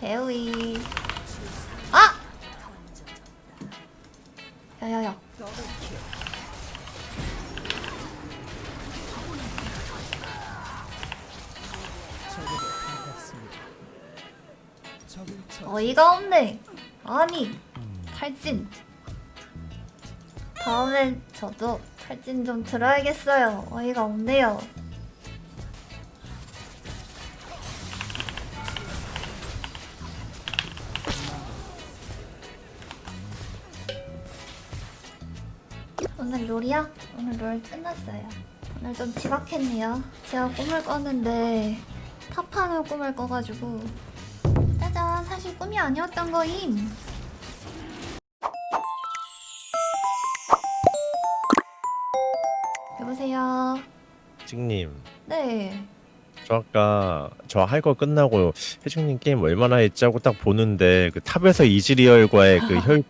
배우이. 아! 야야야. 어이가 없네. 아니, 탈진. 다음엔 저도 탈진 좀 들어야겠어요. 어이가 없네요. 오늘 롤이야? 오늘 롤 끝났어요. 오늘 좀 지각했네요. 제가 꿈을 꿨는데 팝판을 꿈을 꿔가지고 짜잔 사실 꿈이 아니었던 거임. 여보세요. 혜직님 네. 저 아까 저 할 거 끝나고 혜직님 게임 얼마나 했지 하고 딱 보는데 그 탑에서 이즈리얼과의 그 혈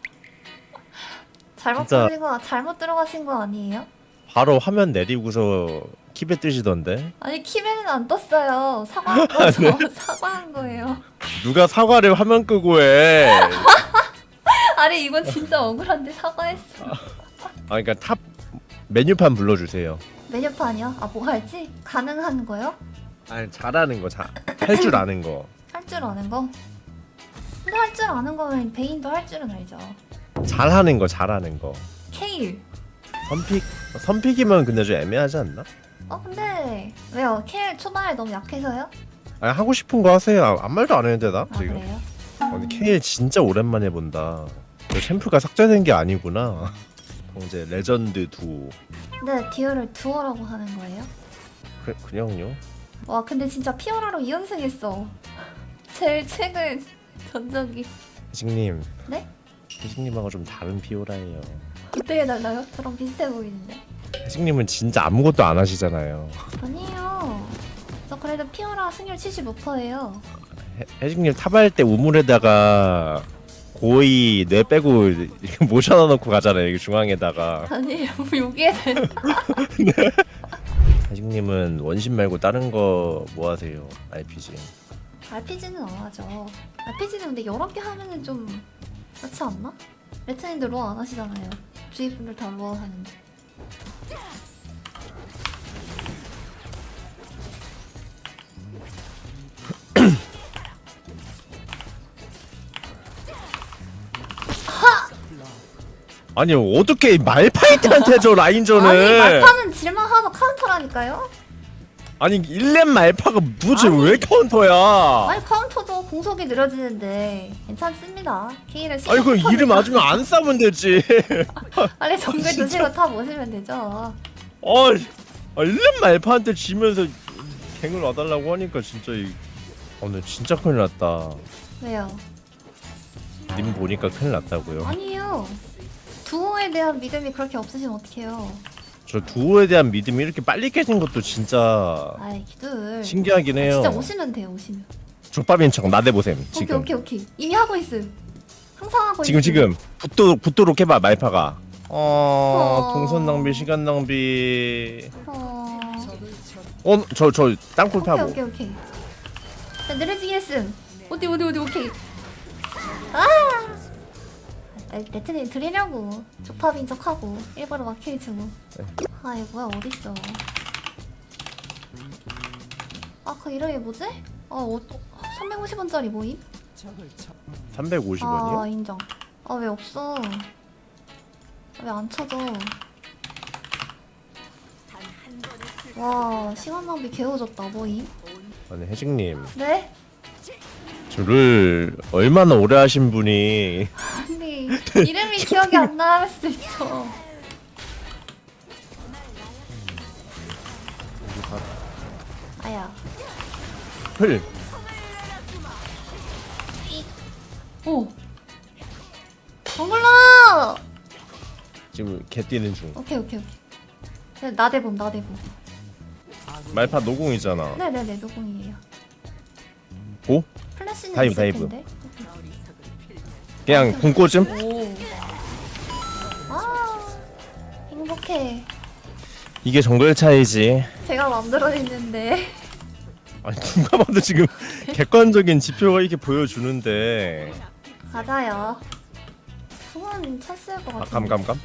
잘못 진짜- 들린 거 잘못 들어가신 거 아니에요? 바로 화면 내리고서 키베 뜨시던데 아니 키맨은 안 떴어요. 사과한 거죠. 사과한 거예요. 누가 사과를 화면 끄고 해? 아니 이건 진짜 억울한데 사과했어. 아 그러니까 탑 메뉴판 불러주세요. 메뉴판이요? 아 뭐 할지? 가능한 거요? 아니 잘하는 거, 할 줄 아는 거. 할 줄 아는 거? 근데 할 줄 아는 거면 베인도 할 줄은 알죠. 잘하는 거, 잘하는 거. 케일. 선픽 선픽이면 근데 좀 애매하지 않나? 어 근데 왜요? 케일 초반에 너무 약해서요? 아니 하고 싶은 거 하세요. 아, 아무 말도 안 했는데 나 아 지금. 그래요? 아, 근데 케일 진짜 오랜만에 본다. 저 챔프가 삭제된 게 아니구나. 이제 레전드 두. 근데 디어를 두어라고 하는 거예요? 그, 그냥요. 와 근데 진짜 피오라로 2연승했어. 제일 최근 전적이 혜직님. 네? 혜직님하고 좀 다른 피오라예요. 어떻게 달라요? 저랑 비슷해 보이는데. 혜직님은 진짜 아무것도 안 하시잖아요. 아니에요. 저 그래도 피오라 승률 75%예요. 혜- 혜직님 탑할 때 우물에다가 고이 뇌 빼고 이렇게 모셔넣고 가잖아요. 여기 중앙에다가. 아니에요. 여기에 는 혜직님은 원신 말고 다른 거 뭐 하세요? RPG. RPG는 안 하죠. RPG는 근데 여러 개 하면은 좀 그렇지 않나? 레트님들 로아 안 하시잖아요. 주위 분들 다 로아 하는데. 아니 어떻게 말파이트한테 저 라인전을 아니 말파는 질만하서 카운터라니까요? 아니 1렙 말파가 도대체 아니. 왜 카운터야 아니 카운터도 공속이 느려지는데 괜찮습니다. K를 아니 그럼 이름 맞으면 안 싸면 되지 빨리 정글 진짜. 드시고 탑 오시면 되죠. 어, 아 1렙 말파한테 지면서 갱을 와달라고 하니까 진짜 이 오늘 진짜 큰일 났다 왜요? 님 보니까 큰일 났다고요 아니에요. 두호에 대한 믿음이 그렇게 없으시면 어떡해요. 저 두오에 대한 믿음이 이렇게 빨리 깨진 것도 진짜 아이 기들. 신기하긴 해요 진짜 오시면 돼요 오시면. 족밥인 척 나대보셈 지금 오케이 오케이 오케이. 이미 하고 있음. 항상 하고 지금 있음. 지금 붙도록 붙도록 해봐 말파가 어, 어. 동선 낭비 시간 낭비 어... 어저 저 땅굴 오케이 파고 오케이 오케이. 자 느려지게 했음. 어디 어디 어디 오케이. 아! 아, 레트님 드리려고 조팝인 척하고 일바로 마킬 주고. 네. 아 이거 뭐야 어딨어? 아그 이름이 뭐지? 어, 어 350원짜리 모임? 350원이요? 아 인정. 아 왜 없어? 왜안 쳐져? 와 시간 낭비 개오졌다 모임. 아니 혜직님 네? 저를 얼마나 오래 하신 분이 이름이 기억이 안날 수도 있죠. 아야. 흘 오. 안 몰라. 지금 개 뛰는 중 오케이 오케이 오케이. 네, 나대봄 나대봄. 말파 노공이잖아 네네네 노공이에요. 오? 플래시는 다이브, 있을 다이브. 텐데. 그냥 궁꼬즘? 오. 아 행복해. 이게 정글 차이지 제가 만들어냈는데. 아니 누가 봐도 지금 객관적인 지표가 이렇게 보여주는데 맞아요. 풍은 쳤을 것아 같아. 감감감?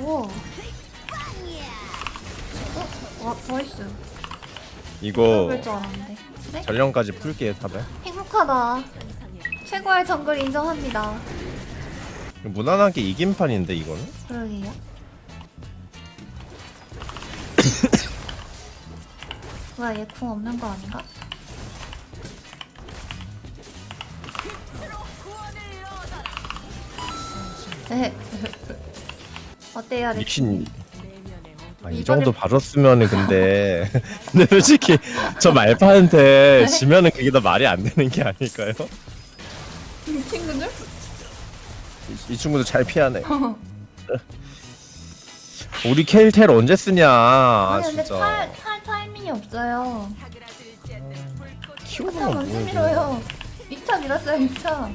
오. 어? 와, 나이스. 이거 그럴 줄 알았는데. 네? 전령까지 풀게요 탑에 행복하다. 최고의 정글 인정합니다. 무난하게 이긴 판인데 이거는? 그러게요. 뭐야 얘 궁 없는 거 아닌가? 네. 어때요? 믹신 아, 이 정도 봐줬으면은 근데 근데 솔직히 저 말파한테 지면은 그게 더 말이 안 되는 게 아닐까요? 이, 이 친구도 잘 피하네. 우리 켈텔 언제 쓰냐? 아, 아니 근데 진짜. 탈, 탈 타이밍이 없어요. 키우는 건 뭐야? 밀어요? 2차 밀었어요 2차.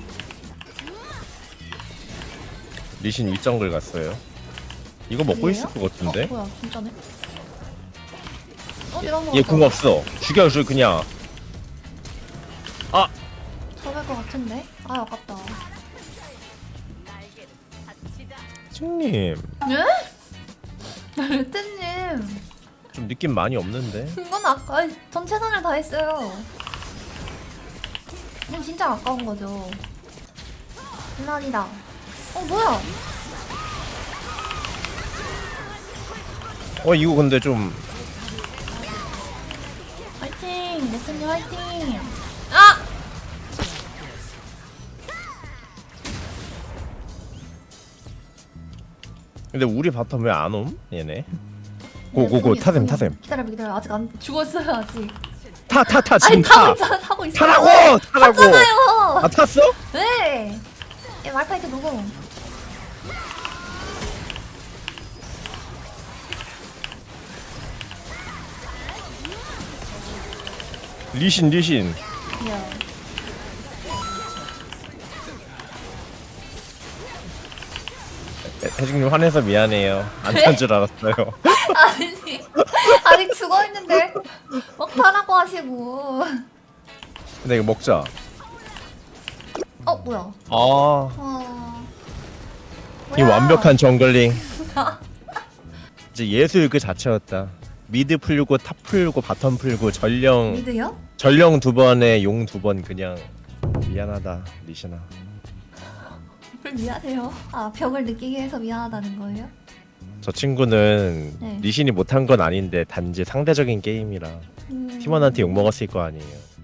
리신 윗정글 갔어요. 이거 먹고 있을? 것 같은데? 어, 뭐야 진짜네? 어 이런 거 얘 궁 없어. 죽여줘 그냥. 아 잡을 것 같은데? 아 아깝다. 승님 네? 레트님 좀 느낌 많이 없는데. 이건 아까 전 최선을 다했어요. 이건 진짜 아까운 거죠. 블라디다. 어 뭐야? 어 이거 근데 좀 화이팅! 레트님 화이팅! 근데 우리 바텀 왜 안 옴? 얘네. 고고고 타셈 타셈. 기다려 기다려 아직 안 죽었어요 아직. 타 타타 아니 지금 타고 타. 있어 타고 있어. 타라고 타라고. 탔잖아요. 아 탔어? 네. 얘 말파이트 누구? 리신 리신. 이야. 혜중님 화내서 미안해요. 안 탄 줄 알았어요. 아니 아직 죽어 있는데 막 타라고 하시고. 근데 이거 먹자. 어 뭐야? 아, 어. 이 뭐야? 완벽한 정글링. 이제 예술 그 자체였다. 미드 풀고 탑 풀고 바텀 풀고 전령 미드요? 전령 두 번에 용 두 번 그냥 미안하다 리신아. 별 미안해요. 아 벽을 느끼게 해서 미안하다는 거예요? 저 친구는 네. 리신이 못한 건 아닌데 단지 상대적인 게임이라 음... 팀원한테 욕 먹었을 거 아니에요.